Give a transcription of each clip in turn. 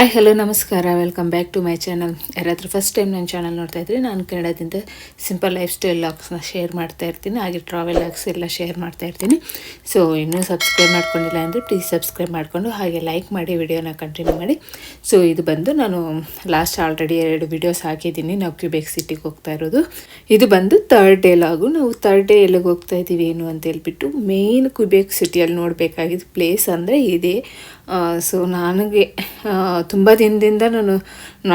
Hi hello ನಮಸ್ಕಾರ. Welcome back to my channel ಯಾರಾದರೂ first time ನನ್ನ ಚಾನಲ್ ನೋಡ್ತಾ ಇದ್ರಿ ನಾನು ಕನ್ನಡದಿಂದ ಸಿಂಪಲ್ ಲೈಫ್ ಸ್ಟೈಲ್ ಲಾಗ್ಸ್ನ ಶೇರ್ ಮಾಡ್ತಾ ಇರ್ತೀನಿ. ಹಾಗೆ ಟ್ರಾವೆಲ್ ಲಾಗ್ಸ್ ಎಲ್ಲ ಶೇರ್ ಮಾಡ್ತಾ ಇರ್ತೀನಿ. ಸೊ ಇನ್ನೂ ಸಬ್ಸ್ಕ್ರೈಬ್ ಮಾಡ್ಕೊಂಡಿಲ್ಲ ಅಂದರೆ ಪ್ಲೀಸ್ ಸಬ್ಸ್ಕ್ರೈಬ್ ಮಾಡಿಕೊಂಡು ಹಾಗೆ ಲೈಕ್ ಮಾಡಿ ವಿಡಿಯೋನ ಕಂಟಿನ್ಯೂ ಮಾಡಿ. ಸೊ ಇದು ಬಂದು ನಾನು ಲಾಸ್ಟ್ ಆಲ್ರೆಡಿ ಎರಡು ವಿಡಿಯೋಸ್ ಹಾಕಿದ್ದೀನಿ. ನಾವು ಕ್ಯೂಬೆಕ್ ಸಿಟಿಗೆ ಹೋಗ್ತಾ ಇರೋದು. ಇದು ಬಂದು ತರ್ಡ್ ಡೇ ಲಾಗು ನಾವು ತರ್ಡ್ ಡೇ ಎಲ್ಲಿಗೆ ಹೋಗ್ತಾ ಇದ್ದೀವಿ, ಏನು ಅಂತ ಹೇಳ್ಬಿಟ್ಟು ಮೇನ್ ಕ್ಯೂಬೆಕ್ ಸಿಟಿಯಲ್ಲಿ ನೋಡಬೇಕಾಗಿದ್ದು ಪ್ಲೇಸ್ ಅಂದರೆ ಇದೇ. ಸೊ ನನಗೆ ತುಂಬ ದಿನದಿಂದ ನಾನು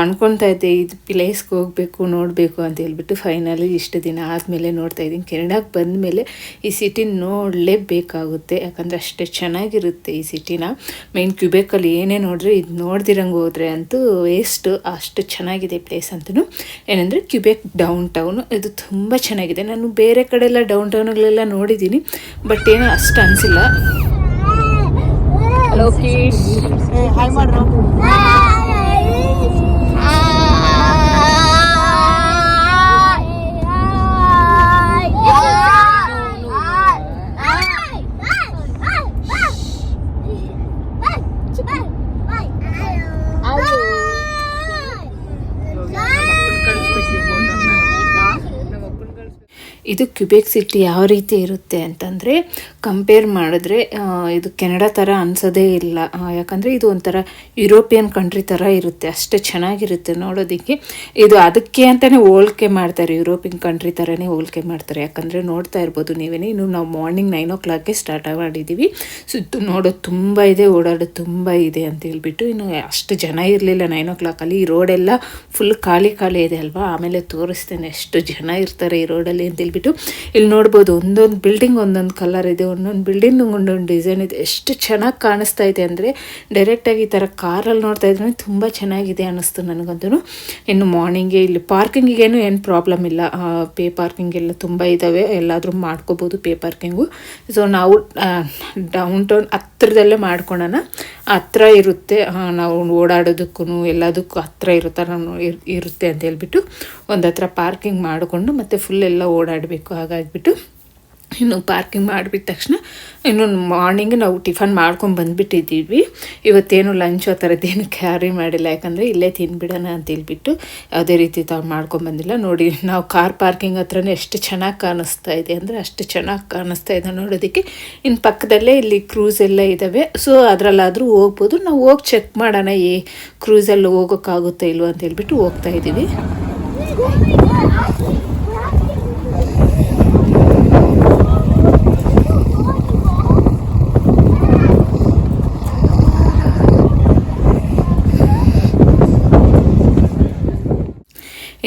ಅನ್ಕೊತಾ ಇದ್ದೆ, ಇದು ಪ್ಲೇಸ್ಗೆ ಹೋಗಬೇಕು, ನೋಡಬೇಕು ಅಂತ ಹೇಳ್ಬಿಟ್ಟು ಫೈನಲಿ ಇಷ್ಟು ದಿನ ಆದಮೇಲೆ ನೋಡ್ತಾ ಇದ್ದೀನಿ. ಕೆನಡಾಗೆ ಬಂದ ಮೇಲೆ ಈ ಸಿಟಿನ ನೋಡಲೇಬೇಕಾಗುತ್ತೆ. ಯಾಕಂದರೆ ಅಷ್ಟೇ ಚೆನ್ನಾಗಿರುತ್ತೆ ಈ ಸಿಟಿನ ಮೇನ್ ಕ್ಯೂಬೆಕಲ್ಲಿ ಏನೇ ನೋಡಿದ್ರೆ ಇದು ನೋಡ್ದಿರಂಗೆ ಹೋದರೆ ಅಂತೂ ವೇಸ್ಟು ಅಷ್ಟು ಚೆನ್ನಾಗಿದೆ ಪ್ಲೇಸ್ ಅಂತೂ ಏನಂದರೆ ಕ್ಯೂಬೆಕ್ ಡೌನ್ ಟೌನು ಇದು ತುಂಬ ಚೆನ್ನಾಗಿದೆ. ನಾನು ಬೇರೆ ಕಡೆ ಎಲ್ಲ ಡೌನ್ ಟೌನ್ಗಳೆಲ್ಲ ನೋಡಿದ್ದೀನಿ. ಬಟ್ ಏನೋ ಅಷ್ಟು ಅನಿಸಿಲ್ಲ. ಹಲೋ ಕೀಶ್ ಹಾಯ್ ಮಾಡ್ರು ಇದು ಕ್ಯುಬೆಕ್ ಸಿಟಿ ಯಾವ ರೀತಿ ಇರುತ್ತೆ ಅಂತಂದರೆ ಕಂಪೇರ್ ಮಾಡಿದ್ರೆ ಇದು ಕೆನಡಾ ಥರ ಅನ್ಸೋದೇ ಇಲ್ಲ. ಯಾಕಂದರೆ ಇದು ಒಂಥರ ಯುರೋಪಿಯನ್ ಕಂಟ್ರಿ ಥರ ಇರುತ್ತೆ, ಅಷ್ಟೇ ಚೆನ್ನಾಗಿರುತ್ತೆ ನೋಡೋದಕ್ಕೆ. ಇದು ಅದಕ್ಕೆ ಅಂತಲೇ ಹೋಲಿಕೆ ಮಾಡ್ತಾರೆ, ಯುರೋಪಿಯನ್ ಕಂಟ್ರಿ ಥರನೇ ಹೋಲಿಕೆ ಮಾಡ್ತಾರೆ. ಯಾಕಂದರೆ ನೋಡ್ತಾ ಇರ್ಬೋದು ನೀವೇನೇ, ಇನ್ನು ನಾವು ಮಾರ್ನಿಂಗ್ ನೈನ್ ಓ ಕ್ಲಾಕ್ಗೆ ಸ್ಟಾರ್ಟ್ ಮಾಡಿದ್ದೀವಿ ಸುತ್ತು ನೋಡೋದು ತುಂಬ ಇದೆ ಓಡಾಡೋದು ತುಂಬ ಇದೆ ಅಂತ ಹೇಳ್ಬಿಟ್ಟು, ಇನ್ನು ಅಷ್ಟು ಜನ ಇರಲಿಲ್ಲ ನೈನ್ ಓ ಕ್ಲಾಕಲ್ಲಿ. ಈ ರೋಡೆಲ್ಲ ಫುಲ್ ಖಾಲಿ ಖಾಲಿ ಇದೆ ಅಲ್ವಾ? ಆಮೇಲೆ ತೋರಿಸ್ತೇನೆ, ಎಷ್ಟು ಜನ ಇರ್ತಾರೆ ಈ ರೋಡಲ್ಲಿ ಅಂತ ಹೇಳ್ಬಿಟ್ಟು ಇಲ್ಲಿ ನೋಡ್ಬೋದು ಒಂದೊಂದು ಬಿಲ್ಡಿಂಗ್ ಒಂದೊಂದು ಕಲರ್ ಇದೆ, ಒಂದೊಂದು ಬಿಲ್ಡಿಂಗ್ ಒಂದೊಂದು ಡಿಸೈನ್ ಇದೆ. ಎಷ್ಟು ಚೆನ್ನಾಗಿ ಕಾಣಿಸ್ತಾ ಇದೆ ಅಂದರೆ ಡೈರೆಕ್ಟಾಗಿ ಈ ಥರ ಕಾರಲ್ಲಿ ನೋಡ್ತಾ ಇದ್ರೆ ತುಂಬ ಚೆನ್ನಾಗಿದೆ ಅನ್ನಿಸ್ತು ನನಗಂತೂ ಇನ್ನು ಮಾರ್ನಿಂಗೇ ಇಲ್ಲಿ ಪಾರ್ಕಿಂಗಿಗೇನು ಏನು ಪ್ರಾಬ್ಲಮ್ ಇಲ್ಲ. ಪೇ ಪಾರ್ಕಿಂಗ್ ಎಲ್ಲ ತುಂಬ ಇದ್ದಾವೆ ಎಲ್ಲಾದರೂ ಮಾಡ್ಕೋಬೋದು ಪೇ ಪಾರ್ಕಿಂಗು ಸೊ ನಾವು ಡೌನ್ ಟೌನ್ ಹತ್ರದಲ್ಲೇ ಮಾಡ್ಕೊಳೋಣ. ಹತ್ರ ಇರುತ್ತೆ. ನಾವು ಓಡಾಡೋದಕ್ಕೂ ಎಲ್ಲದಕ್ಕೂ ಹತ್ರ ಇರುತ್ತೆ ನಾನು ಇರ್- ಇರುತ್ತೆ ಅಂತ ಹೇಳ್ಬಿಟ್ಟು ಒಂದು ಹತ್ರ ಪಾರ್ಕಿಂಗ್ ಮಾಡಿಕೊಂಡು ಮತ್ತು ಫುಲ್ ಎಲ್ಲ ಓಡಾಡಬೇಕು. ಹಾಗಾಗಿಬಿಟ್ಟು ಇನ್ನು ಪಾರ್ಕಿಂಗ್ ಮಾಡಿಬಿಟ್ಟ ತಕ್ಷಣ ಇನ್ನು ಮಾರ್ನಿಂಗ್ ನಾವು ಟಿಫನ್ ಮಾಡ್ಕೊಂಡು ಬಂದುಬಿಟ್ಟಿದ್ದೀವಿ. ಇವತ್ತೇನು ಲಂಚ್ ಆ ಥರದ್ದೇನು ಕ್ಯಾರಿ ಮಾಡಿಲ್ಲ. ಯಾಕಂದರೆ ಇಲ್ಲೇ ತಿನ್ಬಿಡೋಣ ಅಂತ ಹೇಳ್ಬಿಟ್ಟು ಯಾವುದೇ ರೀತಿ ತಾವು ಮಾಡ್ಕೊಂಡು ಬಂದಿಲ್ಲ. ನೋಡಿ, ನಾವು ಕಾರ್ ಪಾರ್ಕಿಂಗ್ ಹತ್ರನೇ ಎಷ್ಟು ಚೆನ್ನಾಗಿ ಕಾಣಿಸ್ತಾ ಇದೆ ಅಂದರೆ ಅಷ್ಟು ಚೆನ್ನಾಗಿ ಕಾಣಿಸ್ತಾ ಇದೆ ನೋಡೋದಕ್ಕೆ. ಇನ್ನು ಪಕ್ಕದಲ್ಲೇ ಇಲ್ಲಿ ಕ್ರೂಸ್ ಎಲ್ಲ ಇದ್ದಾವೆ ಸೊ ಅದರಲ್ಲಾದರೂ ಹೋಗ್ಬೋದು. ನಾವು ಹೋಗಿ ಚೆಕ್ ಮಾಡೋಣ. ಏ ಕ್ರೂಸಲ್ಲಿ ಹೋಗೋಕ್ಕಾಗುತ್ತೋ ಇಲ್ವೋ ಅಂತ ಹೇಳ್ಬಿಟ್ಟು ಹೋಗ್ತಾ ಇದ್ದೀವಿ.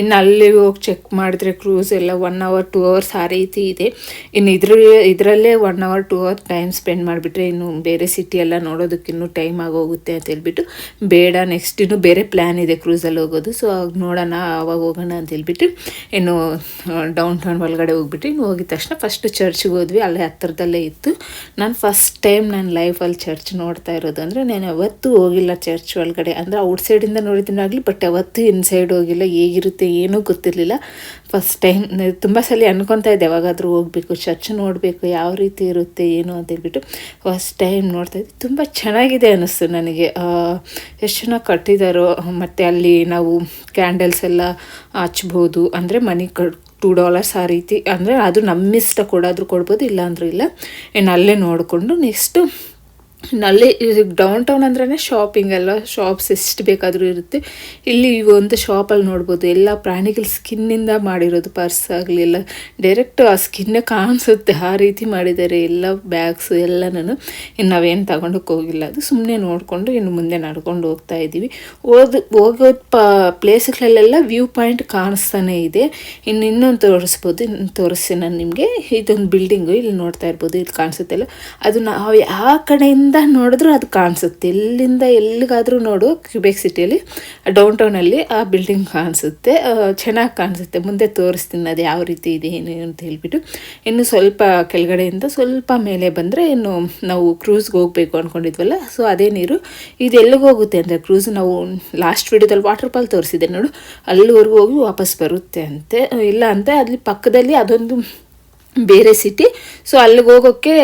ಇನ್ನು ಅಲ್ಲಿ ಹೋಗಿ ಚೆಕ್ ಮಾಡಿದ್ರೆ ಕ್ರೂಸ್ ಎಲ್ಲ ಒನ್ ಅವರ್ ಟೂ ಅವರ್ಸ್ ಆ ರೀತಿ ಇದೆ. ಇನ್ನು ಇದ್ರ, ಇದರಲ್ಲೇ one hour two hour time spend ಮಾಡಿಬಿಟ್ರೆ ಇನ್ನು ಬೇರೆ ಸಿಟಿ ಎಲ್ಲ ನೋಡೋದಕ್ಕೆ ಇನ್ನೂ ಟೈಮ್ ಆಗೋಗುತ್ತೆ ಅಂತ ಹೇಳ್ಬಿಟ್ಟು ಬೇಡ ನೆಕ್ಸ್ಟ್ ಇನ್ನು ಬೇರೆ ಪ್ಲ್ಯಾನ್ ಇದೆ ಕ್ರೂಸಲ್ಲಿ ಹೋಗೋದು. ಸೊ ಆಗ ನೋಡೋಣ, ಆವಾಗ ಹೋಗೋಣ ಅಂತ ಹೇಳ್ಬಿಟ್ಟು ಇನ್ನು ಡೌನ್ ಟೌನ್ ಒಳಗಡೆ ಹೋಗ್ಬಿಟ್ಟು ಇನ್ನು ಹೋಗಿದ ತಕ್ಷಣ ಫಸ್ಟ್ ಚರ್ಚ್ಗೆ ಹೋದ್ವಿ. ಅಲ್ಲೇ ಹತ್ತಿರದಲ್ಲೇ ಇತ್ತು. ನಾನು ಫಸ್ಟ್ ಟೈಮ್ ನನ್ನ ಲೈಫಲ್ಲಿ ಚರ್ಚ್ ನೋಡ್ತಾ ಇರೋದು ಅಂದರೆ ನಾನು ಯಾವತ್ತೂ ಹೋಗಿಲ್ಲ ಚರ್ಚ್ ಒಳಗಡೆ. ಅಂದರೆ ಔಟ್ಸೈಡಿಂದ ನೋಡಿದ್ದೀನಾಗಲಿ ಬಟ್ ಯಾವತ್ತೂ ಇನ್ಸೈಡ್ ಹೋಗಿಲ್ಲ. ಹೇಗಿರುತ್ತೆ ಏನೂ ಗೊತ್ತಿರಲಿಲ್ಲ. ಫಸ್ಟ್ ಟೈಮ್ ತುಂಬ ಸಲ ಅನ್ಕೊತಾ ಇದ್ದೆ, ಯಾವಾಗಾದರೂ ಹೋಗಬೇಕು, ಚರ್ಚ್ ನೋಡಬೇಕು, ಯಾವ ರೀತಿ ಇರುತ್ತೆ, ಏನು ಅಂತ ಹೇಳ್ಬಿಟ್ಟು. ಫಸ್ಟ್ ಟೈಮ್ ನೋಡ್ತಾ ಇದ್ದೆ. ತುಂಬ ಚೆನ್ನಾಗಿದೆ ಅನ್ನಿಸ್ತು ನನಗೆ. ಎಷ್ಟು ಚೆನ್ನಾಗಿ ಕಟ್ಟಿದಾರೋ, ಮತ್ತು ಅಲ್ಲಿ ನಾವು ಕ್ಯಾಂಡಲ್ಸ್ ಎಲ್ಲ ಹಚ್ಬೋದು. ಅಂದರೆ ಮನಿ ಕಟ್ ಟೂ ಡಾಲರ್ಸ್ ಆ ರೀತಿ. ಅಂದರೆ ಅದು ನಮ್ಮಿಷ್ಟ ಕೊಡಾದರೂ ಕೊಡ್ಬೋದು ಇಲ್ಲ ಅಂದರೂ ಇಲ್ಲ. ಇನ್ನು ಅಲ್ಲೇ ನೋಡಿಕೊಂಡು ನೆಕ್ಸ್ಟು ಅಲ್ಲಿ ಡೌನ್ ಟೌನ್ ಅಂದ್ರೆ ಶಾಪಿಂಗ್ ಎಲ್ಲ ಶಾಪ್ಸ್ ಎಷ್ಟು ಬೇಕಾದರೂ ಇರುತ್ತೆ. ಇಲ್ಲಿ ಈ ಒಂದು ಶಾಪಲ್ಲಿ ನೋಡ್ಬೋದು, ಎಲ್ಲ ಪ್ರಾಣಿಗಳ ಸ್ಕಿನ್ನಿಂದ ಮಾಡಿರೋದು ಪರ್ಸ್ ಆಗಲಿ ಎಲ್ಲ ಡೈರೆಕ್ಟ್ ಆ ಸ್ಕಿನ್ನೇ ಕಾಣಿಸುತ್ತೆ, ಆ ರೀತಿ ಮಾಡಿದ್ದಾರೆ ಎಲ್ಲ ಬ್ಯಾಗ್ಸು ಎಲ್ಲನೂ ಇನ್ನು ನಾವೇನು ತಗೊಂಡೋಕೆ ಹೋಗಿಲ್ಲ. ಅದು ಸುಮ್ಮನೆ ನೋಡಿಕೊಂಡು ಇನ್ನು ಮುಂದೆ ನಡ್ಕೊಂಡು ಹೋಗ್ತಾ ಇದ್ದೀವಿ. ಹೋದ, ಹೋಗೋ ಪ, ಪ್ಲೇಸ್ಗಳಲ್ಲೆಲ್ಲ ವ್ಯೂ ಪಾಯಿಂಟ್ ಕಾಣಿಸ್ತಾನೆ ಇದೆ. ಇನ್ನು ಇನ್ನೊಂದು ತೋರಿಸ್ಬೋದು, ಇನ್ನು ತೋರಿಸ್ತೀನಿ ನಾನು ನಿಮಗೆ. ಇದೊಂದು ಬಿಲ್ಡಿಂಗು ಇಲ್ಲಿ ನೋಡ್ತಾ ಇರ್ಬೋದು ಇಲ್ಲಿ ಕಾಣಿಸುತ್ತಲ್ಲ ಅದು ನಾವು ಯಾವ ಕಡೆಯಿಂದ ನೋಡಿದ್ರೂ ಅದು ಕಾಣಿಸುತ್ತೆ. ಎಲ್ಲಿಂದ ಎಲ್ಲಿಗಾದರೂ ನೋಡು ಕ್ಯೂಬೆಕ್ ಸಿಟಿಯಲ್ಲಿ ಡೌನ್ ಟೌನಲ್ಲಿ ಆ ಬಿಲ್ಡಿಂಗ್ ಕಾಣಿಸುತ್ತೆ. ಚೆನ್ನಾಗಿ ಕಾಣಿಸುತ್ತೆ. ಮುಂದೆ ತೋರಿಸ್ತೀನಿ ಅದು ಯಾವ ರೀತಿ ಇದೆ, ಏನು ಅಂತ ಹೇಳ್ಬಿಟ್ಟು. ಇನ್ನು ಸ್ವಲ್ಪ ಕೆಳಗಡೆಯಿಂದ ಸ್ವಲ್ಪ ಮೇಲೆ ಬಂದರೆ ಇನ್ನು ನಾವು ಕ್ರೂಸ್ಗೆ ಹೋಗಬೇಕು ಅಂದ್ಕೊಂಡಿದ್ವಲ್ಲ ಸೊ ಅದೇ ನೀರು. ಇದು ಎಲ್ಲಿಗೆ ಹೋಗುತ್ತೆ ಅಂದರೆ ಕ್ರೂಸ್ ನಾವು ಲಾಸ್ಟ್ ವಿಡಿಯೋದಲ್ಲಿ ವಾಟರ್ ಫಾಲ್ ತೋರಿಸಿದೆ ನೋಡು. ಅಲ್ಲಿವರೆಗೂ ಹೋಗಿ ವಾಪಸ್ ಬರುತ್ತೆ ಅಂತೆ. ಇಲ್ಲ ಅಂತ ಅಲ್ಲಿ ಪಕ್ಕದಲ್ಲಿ ಅದೊಂದು ಬೇರೆ ಸಿಟಿ ಸೊ ಅಲ್ಲಿಗೆ ಹೋಗೋಕ್ಕೆ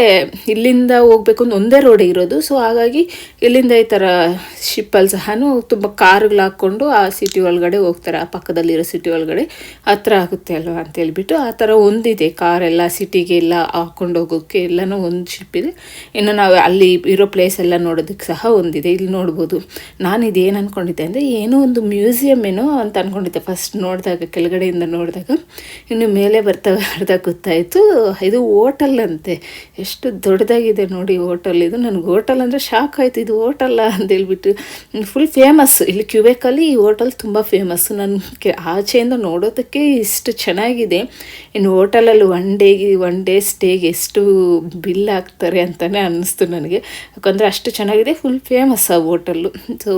ಇಲ್ಲಿಂದ ಹೋಗ್ಬೇಕು ಅಂದ್ರೆ ಒಂದೇ ರೋಡ್ ಇರೋದು. ಸೊ ಹಾಗಾಗಿ ಇಲ್ಲಿಂದ ಈ ಥರ ಶಿಪ್ಪಲ್ಲಿ ಸಹನು ತುಂಬ ಕಾರ್ಗಳು ಹಾಕ್ಕೊಂಡು ಆ ಸಿಟಿ ಒಳಗಡೆ ಹೋಗ್ತಾರೆ. ಆ ಪಕ್ಕದಲ್ಲಿರೋ ಸಿಟಿ ಒಳಗಡೆ ಹತ್ರ ಆಗುತ್ತೆ ಅಲ್ವಾ ಅಂತ ಹೇಳ್ಬಿಟ್ಟು ಆ ಥರ ಒಂದಿದೆ. ಕಾರೆಲ್ಲ ಸಿಟಿಗೆ ಎಲ್ಲ ಹಾಕ್ಕೊಂಡು ಹೋಗೋಕ್ಕೆ ಎಲ್ಲನೂ ಒಂದು ಶಿಪ್ ಇದೆ. ಇನ್ನು ನಾವು ಅಲ್ಲಿ ಇರೋ ಪ್ಲೇಸ್ ಎಲ್ಲ ನೋಡೋದಕ್ಕೆ ಸಹ ಒಂದಿದೆ. ಇಲ್ಲಿ ನೋಡ್ಬೋದು. ನಾನು ಇದೇನು ಅಂದ್ಕೊಂಡಿದ್ದೆ ಅಂದರೆ ಏನೋ ಒಂದು ಮ್ಯೂಸಿಯಮ್ ಏನೋ ಅಂತ ಅಂದ್ಕೊಂಡಿದ್ದೆ ಫಸ್ಟ್ ನೋಡಿದಾಗ, ಕೆಳಗಡೆಯಿಂದ ನೋಡಿದಾಗ. ಇನ್ನು ಮೇಲೆ ಬರ್ತಾ ಬರ್ತಾ ಗೊತ್ತಾಯಿತು. ಇದು ಹೋಟೆಲ್ ಅಂತೆ. ಎಷ್ಟು ದೊಡ್ಡದಾಗಿದೆ ನೋಡಿ ಹೋಟೆಲ್. ಇದು ನನಗೆ ಹೋಟೆಲ್ ಅಂದರೆ ಶಾಕ್ ಆಯಿತು. ಇದು ಹೋಟೆಲ್ಲ ಅಂತ ಹೇಳ್ಬಿಟ್ಟು ಫುಲ್ ಫೇಮಸ್ ಇಲ್ಲಿ ಕ್ಯೂಬೇಕಲ್ಲಿ ಈ ಹೋಟೆಲ್ ತುಂಬ ಫೇಮಸ್ ನನಗೆ ಆಚೆಯಿಂದ ನೋಡೋದಕ್ಕೆ ಇಷ್ಟು ಚೆನ್ನಾಗಿದೆ. ಇನ್ನು ಹೋಟೆಲಲ್ಲಿ ಒನ್ ಡೇಗೆ ಒನ್ ಡೇ ಸ್ಟೇಗೆ ಎಷ್ಟು ಬಿಲ್ ಹಾಕ್ತಾರೆ ಅಂತಲೇ ಅನ್ನಿಸ್ತು ನನಗೆ. ಯಾಕಂದರೆ ಅಷ್ಟು ಚೆನ್ನಾಗಿದೆ. ಫುಲ್ ಫೇಮಸ್ ಆ ಹೋಟೆಲ್ಲು ಸೊ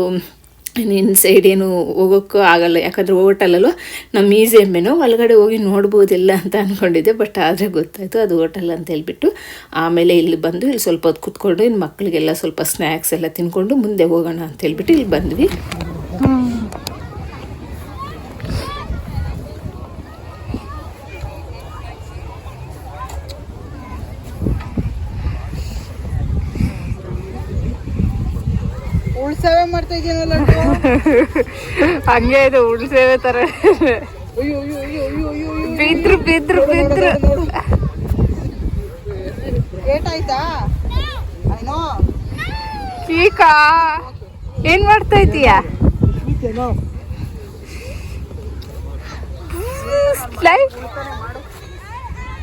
ಇನ್ನು ಸೈಡ್ ಏನು ಹೋಗೋಕ್ಕೂ ಆಗಲ್ಲ, ಯಾಕಂದರೆ ಹೋಟೆಲಲ್ಲೂ ನಮ್ಮ ಮ್ಯೂಸಿಯಮ್ಮೇನೋ ಒಳಗಡೆ ಹೋಗಿ ನೋಡ್ಬೋದಿಲ್ಲ ಅಂತ ಅಂದ್ಕೊಂಡಿದ್ದೆ ಬಟ್ ಆದರೆ ಗೊತ್ತಾಯಿತು, ಅದು ಹೋಟೆಲ್ ಅಂತ ಹೇಳ್ಬಿಟ್ಟು ಆಮೇಲೆ ಇಲ್ಲಿ ಬಂದು ಇಲ್ಲಿ ಸ್ವಲ್ಪ ಹೊತ್ತು ಕೂತ್ಕೊಂಡು ಇನ್ನು ಮಕ್ಕಳಿಗೆಲ್ಲ ಸ್ವಲ್ಪ ಸ್ನ್ಯಾಕ್ಸ್ ಎಲ್ಲ ತಿನ್ಕೊಂಡು ಮುಂದೆ ಹೋಗೋಣ ಅಂತ ಹೇಳ್ಬಿಟ್ಟು ಇಲ್ಲಿ ಬಂದ್ವಿ. ಉಳ್ಸೇವೆ ಮಾಡ್ತಾ ಇದೀನಲ್ಲ ಹಂಗೆ ಇದು ಉಳ್ಸೇವೆ ತರ ಬಿದ್ರು ಬಿದ್ರು ಬಿದ್ರು. ಏಟಾಯ್ತಾ ಏನೋ ಕೀಕಾ ಏನು ಮಾಡ್ತಾ ಇದೀಯಾ? ಲೈಫ್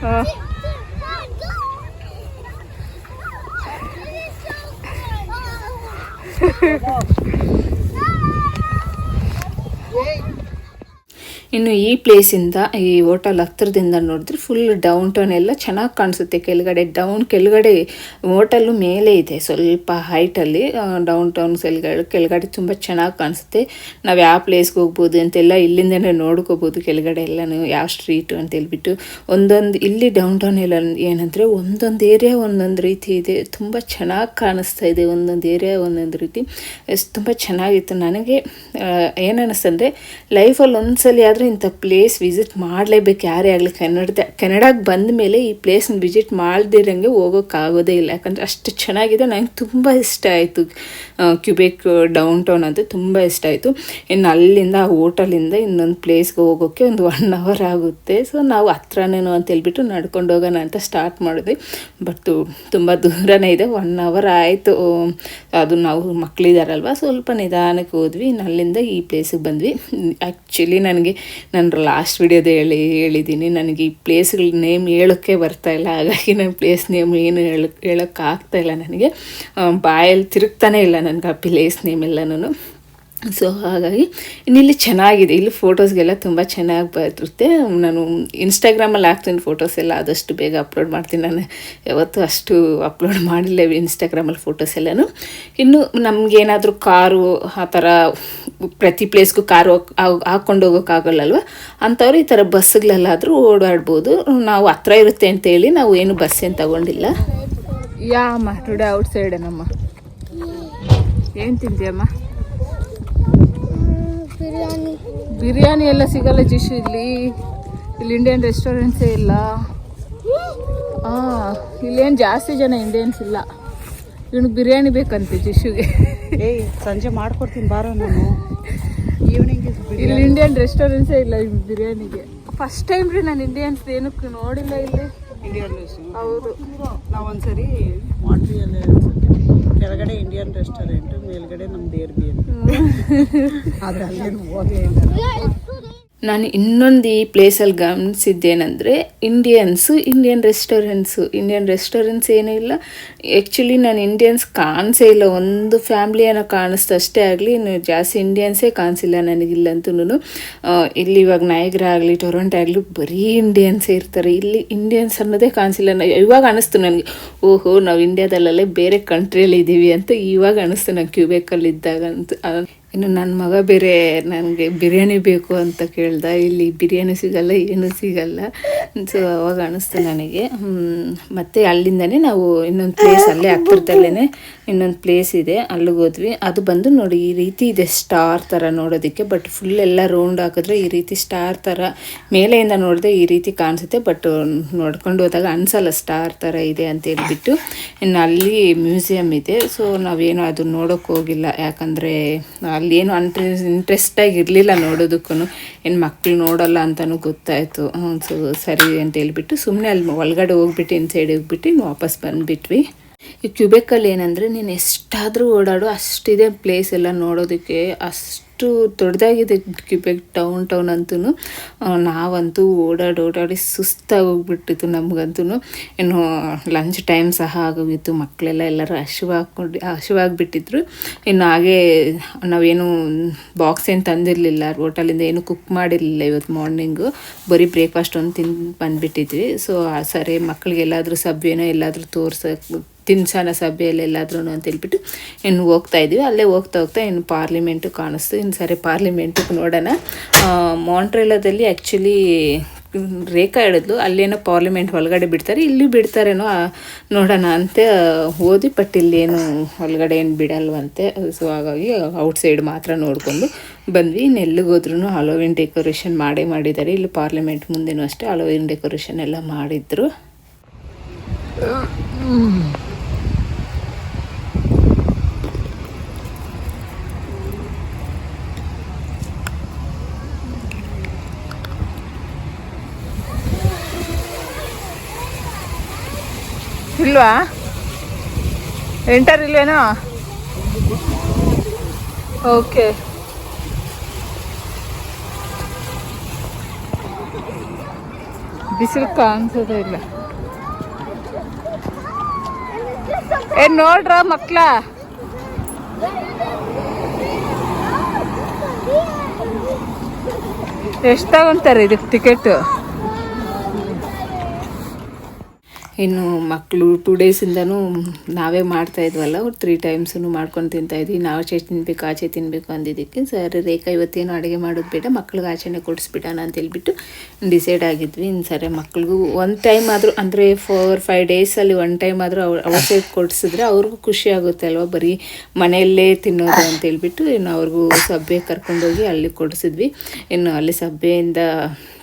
ಲೈಫ್ ಏಯ್ ಇನ್ನು ಈ ಪ್ಲೇಸಿಂದ ಈ ಹೋಟೆಲ್ ಹತ್ತಿರದಿಂದ ನೋಡಿದ್ರೆ ಫುಲ್ ಡೌನ್ ಟೌನ್ ಎಲ್ಲ ಚೆನ್ನಾಗಿ ಕಾಣಿಸುತ್ತೆ. ಕೆಳಗಡೆ ಡೌನ್ ಕೆಳಗಡೆ ಹೋಟೆಲ್ಲು ಮೇಲೆ ಇದೆ. ಸ್ವಲ್ಪ ಹೈಟಲ್ಲಿ ಡೌನ್ ಟೌನ್ ಕೆಳಗಡೆ ಕೆಳಗಡೆ ತುಂಬ ಚೆನ್ನಾಗಿ ಕಾಣಿಸುತ್ತೆ. ನಾವು ಯಾವ ಪ್ಲೇಸ್ಗೆ ಹೋಗ್ಬೋದು ಅಂತೆಲ್ಲ ಇಲ್ಲಿಂದನೇ ನೋಡ್ಕೋಬೋದು ಕೆಳಗಡೆ ಎಲ್ಲನೂ, ಯಾವ ಸ್ಟ್ರೀಟು ಅಂತ ಹೇಳ್ಬಿಟ್ಟು ಒಂದೊಂದು, ಇಲ್ಲಿ ಡೌನ್ ಟೌನ್ ಎಲ್ಲ ಏನಂದರೆ ಒಂದೊಂದು ಏರಿಯಾ ಒಂದೊಂದು ರೀತಿ ಇದೆ. ತುಂಬ ಚೆನ್ನಾಗಿ ಕಾಣಿಸ್ತಾ ಇದೆ ಒಂದೊಂದು ಏರಿಯಾ ಒಂದೊಂದು ರೀತಿ. ತುಂಬ ಚೆನ್ನಾಗಿತ್ತು. ನನಗೆ ಏನನ್ನಿಸ್ತಂದರೆ ಲೈಫಲ್ಲಿ ಒಂದ್ಸಲಿ ಆದರೂ ಇಂಥ ಪ್ಲೇಸ್ ವಿಸಿಟ್ ಮಾಡಲೇಬೇಕು ಯಾರೇ ಆಗಲಿ. ಕನ್ನಡದ ಕೆನಡಾಗೆ ಬಂದ ಮೇಲೆ ಈ ಪ್ಲೇಸ್ನ ವಿಸಿಟ್ ಮಾಡದಿರಂಗೆ ಹೋಗೋಕ್ಕಾಗೋದೇ ಇಲ್ಲ. ಯಾಕಂದರೆ ಅಷ್ಟು ಚೆನ್ನಾಗಿದೆ. ನನಗೆ ತುಂಬ ಇಷ್ಟ ಆಯಿತು. ಕ್ಯುಬೇಕ್ ಡೌನ್ ಟೌನ್ ಅಂತ ತುಂಬ ಇಷ್ಟ ಆಯಿತು. ಇನ್ನು ಅಲ್ಲಿಂದ, ಆ ಹೋಟೆಲಿಂದ ಇನ್ನೊಂದು ಪ್ಲೇಸ್ಗೆ ಹೋಗೋಕ್ಕೆ ಒಂದು ಒನ್ ಅವರ್ ಆಗುತ್ತೆ. ಸೊ ನಾವು ಹತ್ರನೇನೋ ಅಂತ ಹೇಳ್ಬಿಟ್ಟು ನಡ್ಕೊಂಡು ಹೋಗೋಣ ಅಂತ ಸ್ಟಾರ್ಟ್ ಮಾಡಿದ್ವಿ. ಬಟ್ ತುಂಬ ದೂರನೇ ಇದೆ. ಒನ್ ಅವರ್ ಆಯಿತು. ಅದು ನಾವು ಮಕ್ಕಳಿದಾರಲ್ವ ಸ್ವಲ್ಪ ನಿಧಾನಕ್ಕೆ ಹೋದ್ವಿ. ಇನ್ನು ಅಲ್ಲಿಂದ ಈ ಪ್ಲೇಸಿಗೆ ಬಂದ್ವಿ. ಆ್ಯಕ್ಚುಲಿ ನನಗೆ ನಾನು ಲಾಸ್ಟ್ ವಿಡಿಯೋದ ಹೇಳಿ ಹೇಳಿದ್ದೀನಿ ನನಗೆ ಈ ಪ್ಲೇಸ್ಗಳ ನೇಮ್ ಹೇಳೋಕ್ಕೆ ಬರ್ತಾ ಇಲ್ಲ. ಹಾಗಾಗಿ ನನ್ನ ಪ್ಲೇಸ್ ನೇಮ್ ಏನು ಹೇಳಕ್ ಹೇಳೋಕ್ಕಾಗ್ತಾ ಇಲ್ಲ ನನಗೆ. ಬಾಯಲ್ಲಿ ತಿರುಗ್ತಾನೆ ಇಲ್ಲ ನನಗೆ ಆ ಪ್ಲೇಸ್ ನೇಮ್ ಎಲ್ಲನೂ ಸೊ ಹಾಗಾಗಿ ಇನ್ನಿಲ್ಲಿ ಚೆನ್ನಾಗಿದೆ. ಇಲ್ಲಿ ಫೋಟೋಸ್ಗೆಲ್ಲ ತುಂಬ ಚೆನ್ನಾಗಿ ಬರುತ್ತೆ. ನಾನು ಇನ್ಸ್ಟಾಗ್ರಾಮಲ್ಲಿ ಹಾಕ್ತೀನಿ ಫೋಟೋಸ್ ಎಲ್ಲ. ಆದಷ್ಟು ಬೇಗ ಅಪ್ಲೋಡ್ ಮಾಡ್ತೀನಿ. ನಾನು ಯಾವತ್ತೂ ಅಷ್ಟು ಅಪ್ಲೋಡ್ ಮಾಡಿಲ್ಲ ಇನ್ಸ್ಟಾಗ್ರಾಮಲ್ಲಿ ಫೋಟೋಸ್ ಎಲ್ಲನೂ. ಇನ್ನು ನಮಗೇನಾದರೂ ಕಾರು, ಆ ಥರ ಪ್ರತಿ ಪ್ಲೇಸ್ಗೂ ಕಾರ್ ಹಾಕ್ಕೊಂಡು ಹೋಗೋಕ್ಕಾಗಲ್ಲಲ್ವ ಅಂಥವ್ರು ಈ ಥರ ಬಸ್ಗಳಲ್ಲಾದರೂ ಓಡಾಡ್ಬೋದು. ನಾವು ಹತ್ರ ಇರುತ್ತೆ ಅಂತೇಳಿ ನಾವು ಏನು ಬಸ್ ಏನು ತಗೊಂಡಿಲ್ಲ. ಯಾ ಅಮ್ಮ ಟುಡೇ ಔಟ್ ಸೈಡ್ ಏನಮ್ಮ? ಏನು ತಿಂತೀಯಮ್ಮ ಬಿರಿಯಾನಿ. ಬಿರಿಯಾನಿ ಎಲ್ಲ ಸಿಗಲ್ಲ ಜಿಶ್ ಇಲ್ಲಿ. ಇಲ್ಲಿ ಇಂಡಿಯನ್ ರೆಸ್ಟೋರೆಂಟ್ಸೇ ಇಲ್ಲ. ಹಾಂ ಇಲ್ಲೇನು ಜಾಸ್ತಿ ಜನ ಇಂಡಿಯನ್ಸ್ ಇಲ್ಲ. ಇವನಿಗೆ ಬಿರಿಯಾನಿ ಬೇಕಂತೆ ಜಿಶುಗೆ. ಏಯ್ ಸಂಜೆ ಮಾಡ್ಕೊಡ್ತೀನಿ ಬಾರೋ ನಾನು. ಈವ್ನಿಂಗ್ ಇಲ್ಲಿ ಇಂಡಿಯನ್ ರೆಸ್ಟೋರೆಂಟ್ಸೇ ಇಲ್ಲ ಬಿರಿಯಾನಿಗೆ. ಫಸ್ಟ್ ಟೈಮ್ ರೀ ನಾನು ಇಂಡಿಯನ್ಸ್ ಏನಕ್ಕೆ ನೋಡಿಲ್ಲ ಇಲ್ಲಿ. ಇಂಡಿಯನ್ ಹೌದು. ನಾವು ಒಂದ್ಸರಿ ಅನ್ಸುತ್ತೆ. ಕೆಳಗಡೆ ಇಂಡಿಯನ್ ರೆಸ್ಟೋರೆಂಟ್ ಮೇಲ್ಗಡೆ ನಮ್ದು ಏರ್ ಬಿ ಆದ್ರೆ ಅಲ್ಲೇನು ಹೋಗ್ಲೇ ಇಲ್ಲ. ನಾನು ಇನ್ನೊಂದು ಈ ಪ್ಲೇಸಲ್ಲಿ ಗಮನಿಸಿದ್ದೇನೆಂದರೆ Indians Indian restaurants Indian restaurants ಏನೂ ಇಲ್ಲ. ಆ್ಯಕ್ಚುಲಿ ನಾನು ಇಂಡಿಯನ್ಸ್ ಕಾಣಿಸೇ ಇಲ್ಲ. ಒಂದು ಫ್ಯಾಮ್ಲಿಯನ್ನು ಕಾಣಿಸ್ತು ಅಷ್ಟೇ ಆಗಲಿ, ಇನ್ನು ಜಾಸ್ತಿ ಇಂಡಿಯನ್ಸೇ ಕಾಣಿಸಿಲ್ಲ ನನಗಿಲ್ಲಂತೂ ಇಲ್ಲಿ ಇವಾಗ ನಾಯಗ್ರ ಆಗಲಿ ಟೊರೊಂಟೊ ಆಗಲಿ ಬರೀ ಇಂಡಿಯನ್ಸೇ ಇರ್ತಾರೆ. ಇಲ್ಲಿ ಇಂಡಿಯನ್ಸ್ ಅನ್ನೋದೇ ಕಾಣಿಸಿಲ್ಲ. ಇವಾಗ ಅನಿಸ್ತು ನನಗೆ, ಓಹೋ, ನಾವು ಇಂಡಿಯಾದಲ್ಲೇ ಬೇರೆ ಕಂಟ್ರಿಯಲ್ಲಿ ಇದ್ದೀವಿ ಅಂತ ಇವಾಗ ಅನಿಸ್ತು ನಂಗೆ ಕ್ಯೂಬೇಕಲ್ಲಿ ಇದ್ದಾಗ ಅಂತ. ಇನ್ನು ನನ್ನ ಮಗ ಬೇರೆ ನನಗೆ ಬಿರಿಯಾನಿ ಬೇಕು ಅಂತ ಕೇಳ್ದ. ಇಲ್ಲಿ ಬಿರಿಯಾನಿ ಸಿಗಲ್ಲ, ಏನು ಸಿಗಲ್ಲ. ಸೊ ಅವಾಗ ಅನಿಸ್ತು ನನಗೆ. ಮತ್ತು ಅಲ್ಲಿಂದನೇ ನಾವು ಇನ್ನೊಂದು ಪ್ಲೇಸ್ ಅಲ್ಲೇ ಹತ್ತಿರದಲ್ಲೇ ಇನ್ನೊಂದು ಪ್ಲೇಸ್ ಇದೆ, ಅಲ್ಲಿಗೆ ಹೋದ್ವಿ. ಅದು ಬಂದು ನೋಡಿ, ಈ ರೀತಿ ಇದೆ ಸ್ಟಾರ್ ಥರ ನೋಡೋದಕ್ಕೆ ಬಟ್ ಫುಲ್ ಎಲ್ಲ ರೌಂಡ್ ಹಾಕಿದ್ರೆ ಈ ರೀತಿ ಸ್ಟಾರ್ ಥರ ಮೇಲೆಯಿಂದ ನೋಡಿದ್ರೆ ಈ ರೀತಿ ಕಾಣಿಸುತ್ತೆ ಬಟ್ ನೋಡ್ಕೊಂಡು ಹೋದಾಗ ಅನ್ಸಲ್ಲ ಸ್ಟಾರ್ ಥರ ಇದೆ ಅಂತ ಹೇಳ್ಬಿಟ್ಟು. ಇನ್ನು ಅಲ್ಲಿ ಮ್ಯೂಸಿಯಂ ಇದೆ ಸೊ ನಾವೇನು ಅದು ನೋಡೋಕೆ ಹೋಗಿಲ್ಲ. ಯಾಕಂದರೆ ಅಲ್ಲೇನು ಅಂಟ್ರೆ ಇಂಟ್ರೆಸ್ಟಾಗಿ ಇರಲಿಲ್ಲ ನೋಡೋದಕ್ಕೂ ಏನು ಮಕ್ಕಳು ನೋಡಲ್ಲ ಅಂತಲೂ ಗೊತ್ತಾಯಿತು. ಸೊ ಸರಿ ಅಂತ ಹೇಳ್ಬಿಟ್ಟು ಸುಮ್ಮನೆ ಅಲ್ಲಿ ಒಳಗಡೆ ಹೋಗ್ಬಿಟ್ಟು ಇನ್ ಸೈಡ್ ಹೋಗ್ಬಿಟ್ಟು ವಾಪಸ್ ಬಂದುಬಿಟ್ವಿ. ಈ ಕ್ಯೂಬೆಕಲ್ಲಿ ಏನಂದರೆ ನೀನು ಎಷ್ಟಾದರೂ ಓಡಾಡು ಅಷ್ಟಿದೆ ಪ್ಲೇಸ್ ಎಲ್ಲ ನೋಡೋದಕ್ಕೆ, ಅಷ್ಟು ದೊಡ್ಡದಾಗಿದೆ ಕ್ಯೂಬೆಕ್ ಟೌನ್ ಟೌನ್ ಅಂತೂ ನಾವಂತೂ ಓಡಾಡಿ ಓಡಾಡಿ ಸುಸ್ತಾಗಿ ಹೋಗ್ಬಿಟ್ಟಿತ್ತು ನಮಗಂತೂ ಇನ್ನು ಲಂಚ್ ಟೈಮ್ ಸಹ ಆಗೋಗಿತ್ತು ಮಕ್ಕಳೆಲ್ಲ ಎಲ್ಲರೂ ಹಸಿವಾಗ್ಕೊಂಡು, ಹಸಿವಾಗ್ಬಿಟ್ಟಿದ್ರು. ಇನ್ನು ಹಾಗೆ ನಾವೇನು ಬಾಕ್ಸ್ ಏನು ತಂದಿರಲಿಲ್ಲ, ಹೋಟೆಲಿಂದ ಏನು ಕುಕ್ ಮಾಡಿರಲಿಲ್ಲ ಇವತ್ತು ಮಾರ್ನಿಂಗು ಬರೀ ಬ್ರೇಕ್ಫಾಸ್ಟ್ ಒಂದು ತಿಂದು ಬಂದುಬಿಟ್ಟಿದ್ವಿ. ಸೊ ಸರಿ ಮಕ್ಕಳಿಗೆ ಎಲ್ಲಾದರೂ ಏನೋ ಎಲ್ಲಾದರೂ ತೋರ್ಸಕ್ಕೆ ತಿನ್ಸೋಣ ಸಭೆಯಲ್ಲಿ ಎಲ್ಲಾದ್ರೂ ಅಂತ ಹೇಳ್ಬಿಟ್ಟು ಇನ್ನು ಹೋಗ್ತಾ ಇದ್ದೀವಿ. ಅಲ್ಲೇ ಹೋಗ್ತಾ ಹೋಗ್ತಾ ಇನ್ನು ಪಾರ್ಲಿಮೆಂಟು ಕಾಣಿಸ್ತು. ಇನ್ನು ಸರಿ ಪಾರ್ಲಿಮೆಂಟಿಗೆ ನೋಡೋಣ. ಮಾಂಟ್ರೇಲದಲ್ಲಿ ಆ್ಯಕ್ಚುಲಿ ರೇಖಾ ಹೇಳಿದ್ಲು, ಅಲ್ಲೇನೋ ಪಾರ್ಲಿಮೆಂಟ್ ಒಳಗಡೆ ಬಿಡ್ತಾರೆ. ಇಲ್ಲಿ ಬಿಡ್ತಾರೇನೋ ನೋಡೋಣ ಅಂತ ಓದಿ ಬಟ್ ಇಲ್ಲೇನು ಒಳಗಡೆ ಏನು ಬಿಡಲ್ವಂತೆ. ಸೊ ಹಾಗಾಗಿ ಔಟ್ಸೈಡ್ ಮಾತ್ರ ನೋಡಿಕೊಂಡು ಬಂದ್ವಿ. ಇನ್ನು ಎಲ್ಲಿಗೆ ಹೋದ್ರೂ ಹಲೋವಿನ್ ಡೆಕೋರೇಷನ್ ಮಾಡೇ ಮಾಡಿದ್ದಾರೆ. ಇಲ್ಲಿ ಪಾರ್ಲಿಮೆಂಟ್ ಮುಂದೆನೂ ಅಷ್ಟೇ ಹಲೋವಿನ್ ಡೆಕೋರೇಷನ್ ಎಲ್ಲ ಮಾಡಿದ್ರು. ಇಲ್ವಾ? ಎಂಟರ್ ಇಲ್ವೇನೋ? ಓಕೆ ಬಿಸಿಲು ಕಾಣಿಸೋದೇ ಇಲ್ಲ. ಏ ನೋಡ್ರ ಮಕ್ಳ? ಎಷ್ಟು ತಗೊಂತಾರೆ ಇದಕ್ಕೆ ಟಿಕೆಟು ಇನ್ನು ಮಕ್ಕಳು ಟೂ ಡೇಸಿಂದನೂ ನಾವೇ ಮಾಡ್ತಾ ಇದ್ವಲ್ಲ, ಅವ್ರು ತ್ರೀ ಟೈಮ್ಸೂ ಮಾಡ್ಕೊಂಡು ತಿಂತಾ ಇದ್ವಿ. ನಾವು ಆಚೆ ತಿನ್ಬೇಕು, ಆಚೆ ತಿನ್ನಬೇಕು ಅಂದಿದ್ದಕ್ಕೆ. ಸರ್, ರೇಖಾ ಇವತ್ತೇನು ಅಡುಗೆ ಮಾಡೋದು ಬೇಡ, ಮಕ್ಳಿಗೆ ಆಚೆನೇ ಕೊಡಿಸ್ಬಿಡೋಣ ಅಂತ ಹೇಳ್ಬಿಟ್ಟು ಡಿಸೈಡ್ ಆಗಿದ್ವಿ. ಇನ್ನು ಸರಿ, ಮಕ್ಳಿಗೂ ಒಂದು ಟೈಮ್ ಆದರೂ, ಅಂದರೆ ಫೋರ್ ಫೈವ್ ಡೇಸಲ್ಲಿ ಒನ್ ಟೈಮ್ ಆದರೂ ಅವ್ರು ಔಟ್ಸೈಡ್ ಕೊಡಿಸಿದ್ರೆ ಅವ್ರಿಗೂ ಖುಷಿ ಆಗುತ್ತೆ ಅಲ್ವಾ? ಬರೀ ಮನೆಯಲ್ಲೇ ತಿನ್ನೋದು ಅಂತ ಹೇಳ್ಬಿಟ್ಟು ಇನ್ನು ಅವ್ರಿಗೂ ಸಬ್ಬೆ ಕರ್ಕೊಂಡೋಗಿ ಅಲ್ಲಿ ಕೊಡಿಸಿದ್ವಿ. ಇನ್ನು ಅಲ್ಲಿ ಸಬ್ಬೆಯಿಂದ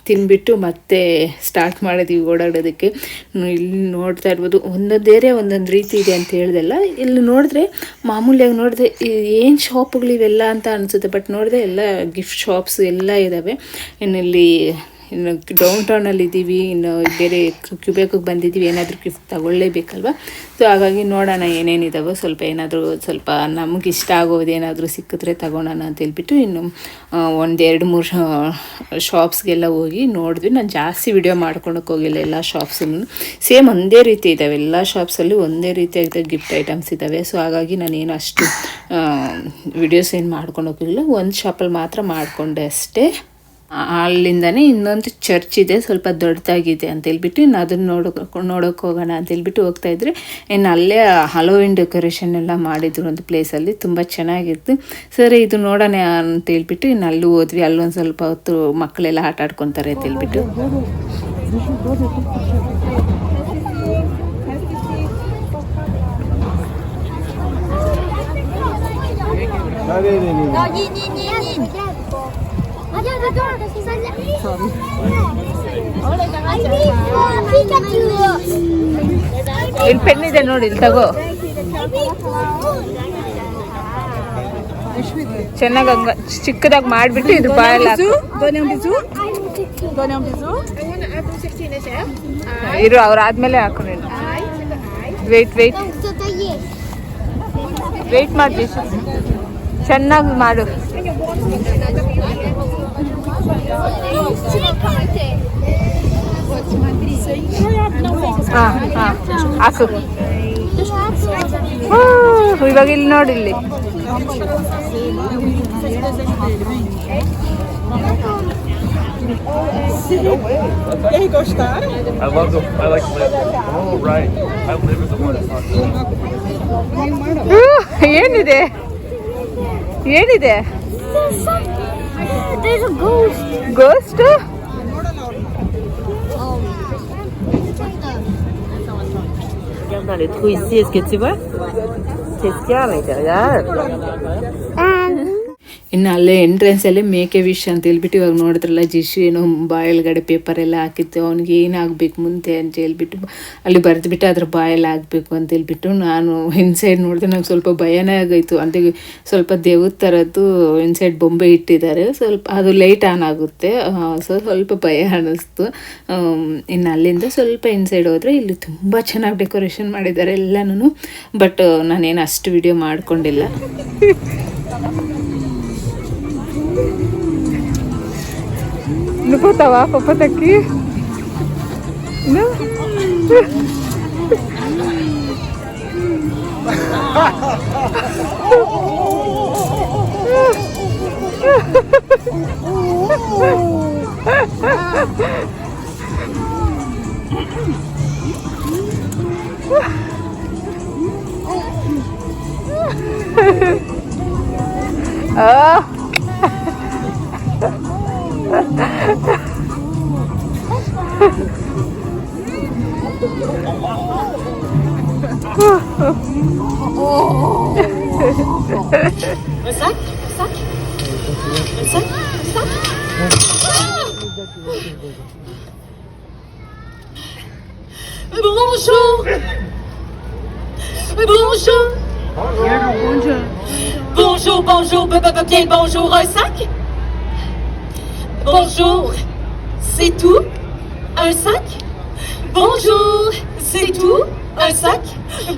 ತಿನ್ಬಿಟ್ಟು ಮತ್ತೆ ಸ್ಟಾರ್ಟ್ ಮಾಡಿದೀವಿ ಓಡಾಡೋದಕ್ಕೆ. ಇಲ್ಲಿ ನೋಡ್ತಾ ಇರ್ಬೋದು ಒಂದೊಂದೇರೆ ಒಂದೊಂದು ರೀತಿ ಇದೆ ಅಂತ ಹೇಳ್ದಲ್ಲ. ಇಲ್ಲಿ ನೋಡಿದ್ರೆ, ಮಾಮೂಲಿಯಾಗಿ ನೋಡಿದ್ರೆ ಏನು ಶಾಪ್ಗಳು ಇವೆಲ್ಲ ಅಂತ ಅನಿಸುತ್ತೆ ಬಟ್ ನೋಡಿದ್ರೆ ಎಲ್ಲ ಗಿಫ್ಟ್ ಶಾಪ್ಸ್ ಎಲ್ಲ ಇದ್ದಾವೆ ಇನ್ನು ಇಲ್ಲಿ ಇನ್ನು ಡೌನ್ ಟೌನಲ್ಲಿ ಇದ್ದೀವಿ ಇನ್ನು ಬೇರೆ ಕ್ಯೂಬೇಕಿಗೆ ಬಂದಿದ್ದೀವಿ ಏನಾದರೂ ಗಿಫ್ಟ್ ತಗೊಳ್ಳೇಬೇಕಲ್ವ? ಸೊ ಹಾಗಾಗಿ ನೋಡೋಣ ಏನೇನಿದಾವೋ, ಸ್ವಲ್ಪ ಏನಾದರೂ ಸ್ವಲ್ಪ ನಮಗೆ ಇಷ್ಟ ಆಗೋದು ಏನಾದರೂ ಸಿಕ್ಕಿದ್ರೆ ತಗೊಳೋಣ ಅಂತ ಹೇಳ್ಬಿಟ್ಟು ಇನ್ನು ಒಂದು ಎರಡು ಮೂರು ಶಾಪ್ಸ್ಗೆಲ್ಲ ಹೋಗಿ ನೋಡಿದ್ವಿ. ನಾನು ಜಾಸ್ತಿ ವಿಡಿಯೋ ಮಾಡ್ಕೊಳಕ್ಕೆ ಹೋಗಿಲ್ಲ ಎಲ್ಲ ಶಾಪ್ಸನ್ನು ಸೇಮ್ ಒಂದೇ ರೀತಿ ಇದ್ದಾವೆ ಎಲ್ಲ ಶಾಪ್ಸಲ್ಲಿ ಒಂದೇ ರೀತಿಯಾಗಿದ್ದ ಗಿಫ್ಟ್ ಐಟಮ್ಸ್ ಇದ್ದಾವೆ ಸೊ ಹಾಗಾಗಿ ನಾನೇನು ಅಷ್ಟು ವಿಡಿಯೋಸ್ ಏನು ಮಾಡ್ಕೊಂಡು ಹೋಗಿಲ್ಲ. ಒಂದು ಶಾಪಲ್ಲಿ ಮಾತ್ರ ಮಾಡಿಕೊಂಡೆ ಅಷ್ಟೇ. ಅಲ್ಲಿಂದನೇ ಇನ್ನೊಂದು ಚರ್ಚ್ ಇದೆ, ಸ್ವಲ್ಪ ದೊಡ್ಡದಾಗಿದೆ ಅಂತ ಹೇಳ್ಬಿಟ್ಟು ಇನ್ನು ಅದನ್ನ ನೋಡೋಕೆ ನೋಡೋಕೆ ಹೋಗೋಣ ಅಂತ ಹೇಳ್ಬಿಟ್ಟು ಹೋಗ್ತಾ ಇದ್ರೆ, ಇನ್ನು ಅಲ್ಲೇ ಹಲೋವಿನ್ ಡೆಕೋರೇಷನ್ ಎಲ್ಲ ಮಾಡಿದ್ರು ಒಂದು ಪ್ಲೇಸಲ್ಲಿ ತುಂಬ ಚೆನ್ನಾಗಿತ್ತು. ಸರಿ, ಇದು ನೋಡೋಣ ಅಂತ ಹೇಳ್ಬಿಟ್ಟು ಇನ್ನು ಅಲ್ಲೂ ಹೋದ್ವಿ. ಅಲ್ಲೊಂದು ಸ್ವಲ್ಪ ಹೊತ್ತು ಮಕ್ಕಳೆಲ್ಲ ಆಟ ಆಡ್ಕೊತಾರೆ ಅಂತ ಹೇಳ್ಬಿಟ್ಟು. ಇಲ್ಲಿ ಪೆನ್ ಇದೆ ನೋಡಿ, ಇಲ್ಲಿ ತಗೋ. ಚೆನ್ನಾಗಿ ಹಂಗ ಚಿಕ್ಕದಾಗಿ ಮಾಡಿಬಿಟ್ಟು ಇದು ಬಾಯಲ್ಲಿ ಇರು, ಅವ್ರು ಆದ್ಮೇಲೆ ಹಾಕು ವೆಯ್ಟ್ ವೆಯ್ಟ್ ವೆಯ್ಟ್ ಮಾಡ್ತೀವಿ ಚೆನ್ನಾಗಿ ಮಾಡು. ಇದು ಪಾರ್ಟಿ. ಬೋಟ್ ಏನಿದೆ? ಏನಿದೆ? There's a ghost. Ghost? Regarde dans le trou ici, est-ce que tu vois? Qu'est-ce qu'il y a à l'intérieur ah. ಇನ್ನು ಅಲ್ಲೇ ಎಂಟ್ರೆನ್ಸಲ್ಲೇ ಮೇಕೆ ವಿಶ್ ಅಂತ ಹೇಳ್ಬಿಟ್ಟು ಇವಾಗ ನೋಡಿದ್ರಲ್ಲ, ಜಿಶು ಏನೋ ಬಾಯಲ್ಗಡೆ ಪೇಪರ್ ಎಲ್ಲ ಹಾಕಿತ್ತು ಅವ್ನಿಗೆ ಏನಾಗಬೇಕು ಮುಂದೆ ಅಂತ ಹೇಳ್ಬಿಟ್ಟು ಅಲ್ಲಿ ಬರೆದ್ಬಿಟ್ಟು ಅದ್ರ ಬಾಯಲ್ಲಿ ಆಗಬೇಕು ಅಂತ ಹೇಳ್ಬಿಟ್ಟು ನಾನು ಇನ್ಸೈಡ್ ನೋಡಿದೆ ನಂಗೆ ಸ್ವಲ್ಪ ಭಯನೇ ಆಗೋಯ್ತು. ಅಂತ ಸ್ವಲ್ಪ ದೇವ್ರ ಥರದ್ದು ಇನ್ಸೈಡ್ ಬೊಂಬೆ ಇಟ್ಟಿದ್ದಾರೆ. ಸ್ವಲ್ಪ ಅದು ಲೈಟ್ ಆನ್ ಆಗುತ್ತೆ. ಸೊ ಸ್ವಲ್ಪ ಭಯ ಅನ್ನಿಸ್ತು ಇನ್ನು ಅಲ್ಲಿಂದ ಸ್ವಲ್ಪ ಇನ್ಸೈಡ್ ಹೋದರೆ ಇಲ್ಲಿ ತುಂಬ ಚೆನ್ನಾಗಿ ಡೆಕೋರೇಷನ್ ಮಾಡಿದ್ದಾರೆ ಎಲ್ಲನೂ ಬಟ್ ನಾನೇನು ಅಷ್ಟು ವಿಡಿಯೋ ಮಾಡ್ಕೊಂಡಿಲ್ಲ. não pupunta lá, pupunta aqui. Não? ah Un sac Un sac. Un sac Un sac. Ah. Bonjour. Bonjour. Bonjour Bonjour, bonjour, bien bonjour, un sac. Bonjour, c'est tout? Un sac? Bonjour, c'est tout? Un sac.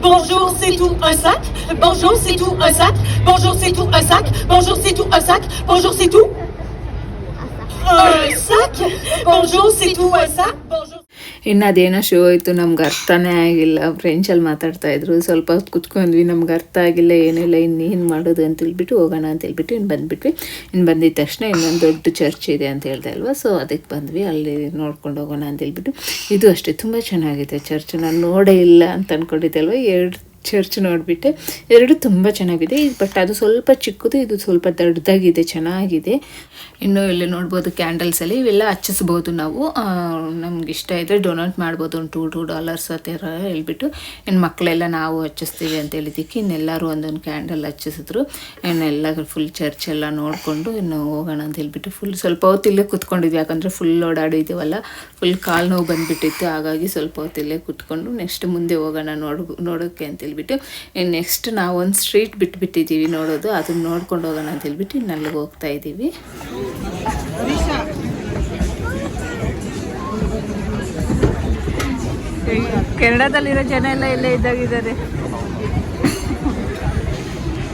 Bonjour, c'est tout un sac. Bonjour, c'est tout un sac. Bonjour, c'est tout un sac. Bonjour, c'est tout un sac. Bonjour, c'est tout. Un sac. Bonjour, c'est tout un sac ಇನ್ನು ಅದೇನೋ show ಇತ್ತು, ನಮ್ಗೆ ಅರ್ಥನೇ ಆಗಿಲ್ಲ. ಫ್ರೆಂಚಲ್ಲಿ ಮಾತಾಡ್ತಾ ಇದ್ರು. ಸ್ವಲ್ಪ ಹೊತ್ತು ಕುತ್ಕೊಂಡ್ವಿ, ನಮ್ಗೆ ಅರ್ಥ ಆಗಿಲ್ಲ, ಏನಿಲ್ಲ ಇನ್ನೇನು ಮಾಡೋದು ಅಂತ ಹೇಳ್ಬಿಟ್ಟು ಹೋಗೋಣ ಅಂತ ಹೇಳ್ಬಿಟ್ಟು ಇನ್ನು ಬಂದ್ಬಿಟ್ವಿ. ಇನ್ನು ಬಂದಿದ ತಕ್ಷಣ ಇನ್ನೊಂದು ದೊಡ್ಡ ಚರ್ಚ್ ಇದೆ ಅಂತ ಹೇಳ್ದೆ ಅಲ್ವಾ? ಸೊ ಅದಕ್ಕೆ ಬಂದ್ವಿ. ಅಲ್ಲಿ ನೋಡ್ಕೊಂಡು ಹೋಗೋಣ ಅಂತ ಹೇಳ್ಬಿಟ್ಟು. ಇದು ಅಷ್ಟೇ, ತುಂಬ ಚೆನ್ನಾಗಿದೆ ಚರ್ಚ್ ನಾನು ನೋಡೇ ಇಲ್ಲ ಅಂತ ಅಂದ್ಕೊಂಡಿದ್ದೆ ಅಲ್ವಾ? ಎರಡು ಚರ್ಚ್ ನೋಡಿಬಿಟ್ಟೆ, ಎರಡು ತುಂಬ ಚೆನ್ನಾಗಿದೆ. ಬಟ್ ಅದು ಸ್ವಲ್ಪ ಚಿಕ್ಕದು, ಇದು ಸ್ವಲ್ಪ ದೊಡ್ಡದಾಗಿದೆ, ಚೆನ್ನಾಗಿದೆ. ಇನ್ನು ಇಲ್ಲಿ ನೋಡ್ಬೋದು ಕ್ಯಾಂಡಲ್ಸಲ್ಲಿ ಇವೆಲ್ಲ ಹಚ್ಚಿಸ್ಬೋದು ನಾವು. ನಮ್ಗೆ ಇಷ್ಟ ಇದ್ದರೆ ಡೊನೇಟ್ ಮಾಡ್ಬೋದು. ಒಂದು ಟೂ ಟೂ ಡಾಲರ್ಸ್ ಆ ಥರ ಹೇಳ್ಬಿಟ್ಟು, ಇನ್ನು ಮಕ್ಕಳೆಲ್ಲ ನಾವು ಹಚ್ಚಿಸ್ತೀವಿ ಅಂತ ಹೇಳಿದ್ದಕ್ಕೆ ಇನ್ನೆಲ್ಲರೂ ಒಂದೊಂದು ಕ್ಯಾಂಡಲ್ ಹಚ್ಚಿಸಿದ್ರು. ಇನ್ನೆಲ್ಲ ಫುಲ್ ಚರ್ಚ್ ಎಲ್ಲ ನೋಡಿಕೊಂಡು ಇನ್ನು ಹೋಗೋಣ ಅಂತ ಹೇಳ್ಬಿಟ್ಟು ಫುಲ್ ಸ್ವಲ್ಪ ಹೊತ್ತು ಇಲ್ಲೇ ಕುತ್ಕೊಂಡಿದ್ವಿ. ಯಾಕಂದರೆ ಫುಲ್ ಓಡಾಡಿದ್ದೀವಲ್ಲ ಫುಲ್ ಕಾಲು ನೋವು ಬಂದುಬಿಟ್ಟಿತ್ತು. ಹಾಗಾಗಿ ಸ್ವಲ್ಪ ಹೊತ್ತು ಇಲ್ಲೇ ಕುತ್ಕೊಂಡು ನೆಕ್ಸ್ಟ್ ಮುಂದೆ ಹೋಗೋಣ ನೋಡ್ ನೋಡೋಕ್ಕೆ ಅಂತ ಹೇಳ್ಬಿಟ್ಟು ಇನ್ನು ನೆಕ್ಸ್ಟ್ ನಾವು ಒಂದು ಸ್ಟ್ರೀಟ್ ಬಿಟ್ಬಿಟ್ಟಿದ್ದೀವಿ ನೋಡೋದು ಅದನ್ನ ನೋಡ್ಕೊಂಡು ಹೋಗೋಣ ಅಂತ ಹೇಳ್ಬಿಟ್ಟು ಇನ್ನು ಅಲ್ಲಿಗೆ ಹೋಗ್ತಾ ಇದ್ದೀವಿ ಕೆನಡಾದಲ್ಲಿರೋ ಜನ ಎಲ್ಲ ಇಲ್ಲೇ ಇದ್ದಾಗಿದ್ದಾರೆ.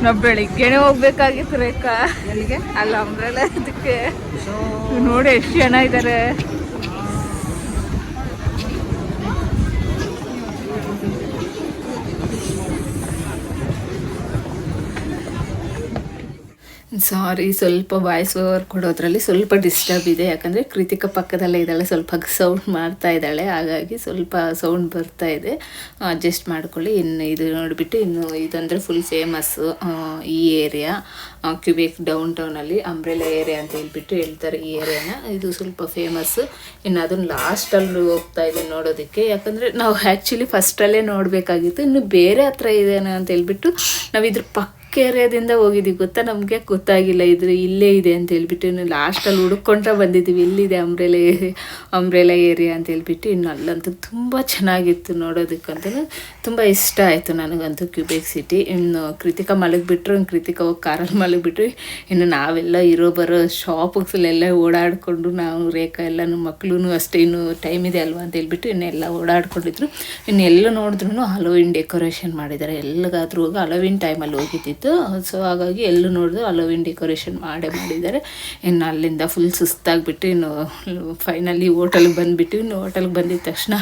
ನಾವು ಬೆಳಿಗ್ಗೆನೆ ಹೋಗ್ಬೇಕಾಗಿತ್ತು ರೇಖಾ. ಅಲ್ಲ ಅಂಬ್ರೆಲ್ಲ ಅದಕ್ಕೆ. ನೋಡಿ ಎಷ್ಟು ಜನ ಇದ್ದಾರೆ ಸಾರಿ ಸ್ವಲ್ಪ ವಾಯ್ಸ್ ಓವರ್ ಕೊಡೋದ್ರಲ್ಲಿ ಸ್ವಲ್ಪ ಡಿಸ್ಟರ್ಬ್ ಇದೆ. ಯಾಕಂದರೆ ಕೃತಿಕ ಪಕ್ಕದಲ್ಲೇ ಇದ್ದಾಳೆ, ಸ್ವಲ್ಪ ಸೌಂಡ್ ಮಾಡ್ತಾ ಇದ್ದಾಳೆ. ಹಾಗಾಗಿ ಸ್ವಲ್ಪ ಸೌಂಡ್ ಬರ್ತಾ ಇದೆ. ಅಡ್ಜಸ್ಟ್ ಮಾಡ್ಕೊಳ್ಳಿ. ಇನ್ನು ಇದು ನೋಡಿಬಿಟ್ಟು ಇನ್ನು ಇದಂದರೆ ಫುಲ್ ಫೇಮಸ್ಸು ಈ ಏರಿಯಾ ಕ್ಯೂಬೇಕ್ ಡೌನ್ ಟೌನಲ್ಲಿ ಅಂಬ್ರೆಲಾ ಏರಿಯಾ ಅಂತ ಹೇಳ್ಬಿಟ್ಟು ಹೇಳ್ತಾರೆ ಈ ಏರಿಯಾನ ಇದು ಸ್ವಲ್ಪ ಫೇಮಸ್ಸು ಇನ್ನು ಅದನ್ನು ಲಾಸ್ಟಲ್ಲಿ ಹೋಗ್ತಾ ಇದೆ ನೋಡೋದಕ್ಕೆ. ಯಾಕಂದರೆ ನಾವು ಆ್ಯಕ್ಚುಲಿ ಫಸ್ಟಲ್ಲೇ ನೋಡಬೇಕಾಗಿತ್ತು. ಇನ್ನು ಬೇರೆ ಹತ್ರ ಇದೇನೋ ಅಂತ ಹೇಳ್ಬಿಟ್ಟು ನಾವು ಇದ್ರ ಪಕ್ಕ ಏರಿಯಾದಿಂದ ಹೋಗಿದ್ದೀವಿ ಗೊತ್ತಾ? ನಮಗೆ ಗೊತ್ತಾಗಿಲ್ಲ. ಇದ್ರೆ ಇಲ್ಲೇ ಇದೆ ಅಂತ ಹೇಳ್ಬಿಟ್ಟು ಇನ್ನು ಲಾಸ್ಟಲ್ಲಿ ಹುಡುಕೊಂಡ್ರೆ ಬಂದಿದ್ದೀವಿ. ಎಲ್ಲಿದೆ ಅಂಬ್ರೆಲ ಏರಿಯಾ ಅಂಬ್ರೆಲಾ ಏರಿಯಾ ಅಂತ ಹೇಳ್ಬಿಟ್ಟು ಇನ್ನು ಅಲ್ಲಂತೂ ತುಂಬ ಚೆನ್ನಾಗಿತ್ತು ನೋಡೋದಕ್ಕಂತೂ. ತುಂಬ ಇಷ್ಟ ಆಯಿತು ನನಗಂತೂ ಕ್ಯೂಬೇಕ್ ಸಿಟಿ ಇನ್ನು ಕೃತಿಕಾ ಮಲಗಿಬಿಟ್ರು. ಇನ್ನು ಕೃತಿಕಾ ಹೋಗಿ ಕಾರಲ್ಲಿ ಮಲಗಿಬಿಟ್ರು. ಇನ್ನು ನಾವೆಲ್ಲ ಇರೋ ಬರೋ ಶಾಪ್ಸಲ್ಲೆಲ್ಲ ಓಡಾಡಿಕೊಂಡು ನಾವು ರೇಖಾ ಎಲ್ಲನೂ ಮಕ್ಕಳು ಅಷ್ಟೇ ಇನ್ನು ಟೈಮ್ ಇದೆ ಅಲ್ವಾ ಅಂತ ಹೇಳ್ಬಿಟ್ಟು ಇನ್ನೆಲ್ಲ ಓಡಾಡ್ಕೊಂಡಿದ್ರು. ಇನ್ನು ಎಲ್ಲ ನೋಡಿದ್ರು ಹಲೋವಿನ್ ಡೆಕೋರೇಷನ್ ಮಾಡಿದ್ದಾರೆ. ಎಲ್ಲಿಗಾದ್ರೂ ಹೋಗಿ ಹಲೋವಿನ್ ಟೈಮಲ್ಲಿ ಹೋಗಿದ್ದಿತ್ತು ಸೊ ಹಾಗಾಗಿ ಎಲ್ಲೂ ನೋಡಿದ್ರು ಅಲೋವಿನ್ ಡೆಕೋರೇಷನ್ ಮಾಡೇ ಮಾಡಿದ್ದಾರೆ. ಇನ್ನು ಅಲ್ಲಿಂದ ಫುಲ್ ಸುಸ್ತಾಗಿಬಿಟ್ಟು ಇನ್ನು ಫೈನಲಿ ಹೋಟೆಲ್ಗೆ ಬಂದುಬಿಟ್ಟು ಇನ್ನು ಹೋಟೆಲ್ಗೆ ಬಂದಿದ ತಕ್ಷಣ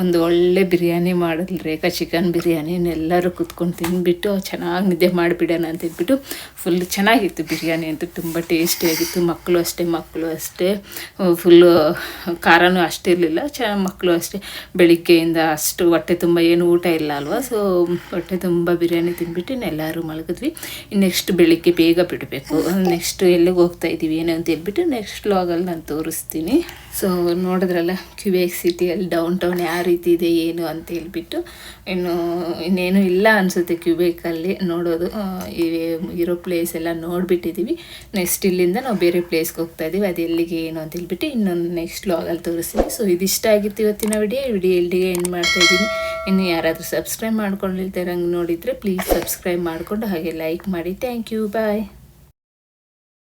ಒಂದು ಒಳ್ಳೆ ಬಿರಿಯಾನಿ ಮಾಡಿದ್ಲು, ರೇಖಾ ಚಿಕನ್ ಬಿರಿಯಾನಿ. ಎಲ್ಲರೂ ಕುತ್ಕೊಂಡು ತಿಂದ್ಬಿಟ್ಟು ಚೆನ್ನಾಗಿ ನಿದ್ದೆ ಮಾಡಿಬಿಡೋಣ ಅಂತ ಹೇಳ್ಬಿಟ್ಟು ಫುಲ್ ಚೆನ್ನಾಗಿತ್ತು ಬಿರಿಯಾನಿ ಅಂತ. ತುಂಬ ಟೇಸ್ಟಿಯಾಗಿತ್ತು ಮಕ್ಕಳು ಅಷ್ಟೇ ಮಕ್ಕಳು ಅಷ್ಟೇ. ಫುಲ್ಲು ಖಾರನೂ ಅಷ್ಟಿರಲಿಲ್ಲ ಚ, ಮಕ್ಕಳು ಅಷ್ಟೇ. ಬೆಳಿಗ್ಗೆಯಿಂದ ಅಷ್ಟು ಹೊಟ್ಟೆ ತುಂಬ ಏನು ಊಟ ಇಲ್ಲ ಅಲ್ವಾ? ಸೊ ಹೊಟ್ಟೆ ತುಂಬ ಬಿರಿಯಾನಿ ತಿಂದ್ಬಿಟ್ಟು ಎಲ್ಲರೂ ಮಲಗಿದ್ವಿ ಮಾಡಿದ್ವಿ ನೆಕ್ಸ್ಟ್ ಬೆಳಿಗ್ಗೆ ಬೇಗ ಬಿಡಬೇಕು. ನೆಕ್ಸ್ಟ್ ಎಲ್ಲಿಗೆ ಹೋಗ್ತಾ ಇದ್ದೀವಿ ಏನು ಅಂತ ಹೇಳ್ಬಿಟ್ಟು ನೆಕ್ಸ್ಟ್ ಲಾಗಲ್ಲಿ ನಾನು ತೋರಿಸ್ತೀನಿ. ಸೊ ನೋಡಿದ್ರಲ್ಲ ಕ್ಯೂಬೇಕ್ ಸಿಟಿಯಲ್ಲಿ ಡೌನ್ ಟೌನ್ ಯಾವ ರೀತಿ ಇದೆ, ಏನು ಅಂತ ಹೇಳ್ಬಿಟ್ಟು. ಇನ್ನು, ಇನ್ನೇನು ಇಲ್ಲ ಅನಿಸುತ್ತೆ ಕ್ಯೂಬೇಕಲ್ಲಿ ನೋಡೋದು. ಇರೋ ಪ್ಲೇಸ್ ಎಲ್ಲ ನೋಡಿಬಿಟ್ಟಿದ್ದೀವಿ ನೆಕ್ಸ್ಟ್ ಇಲ್ಲಿಂದ ನಾವು ಬೇರೆ ಪ್ಲೇಸ್ಗೆ ಹೋಗ್ತಾ ಇದ್ದೀವಿ ಅದು ಎಲ್ಲಿಗೆ, ಏನು ಅಂತ ಹೇಳ್ಬಿಟ್ಟು ಇನ್ನೊಂದು ನೆಕ್ಸ್ಟ್ ಲಾಗಲ್ಲಿ ತೋರಿಸ್ತೀನಿ. ಸೊ ಇದಿಷ್ಟ ಆಗಿತ್ತು ಇವತ್ತಿನ ವಿಡಿಯೋ ವಿಡಿಯೋ ಎಲ್ಲಿಗೆ ಏನು ಮಾಡ್ತಾ ಇದ್ದೀನಿ ಇನ್ನು ಯಾರಾದರೂ ಸಬ್ಸ್ಕ್ರೈಬ್ ಮಾಡ್ಕೊಂಡಿಲ್ದಿರಂಗೆ ನೋಡಿದರೆ ಪ್ಲೀಸ್ ಸಬ್ಸ್ಕ್ರೈಬ್ ಮಾಡಿಕೊಂಡು ಹಾಗೆ ಲೈಕ್ ಮಾಡಿ ಥ್ಯಾಂಕ್ ಯು ಬಾಯ್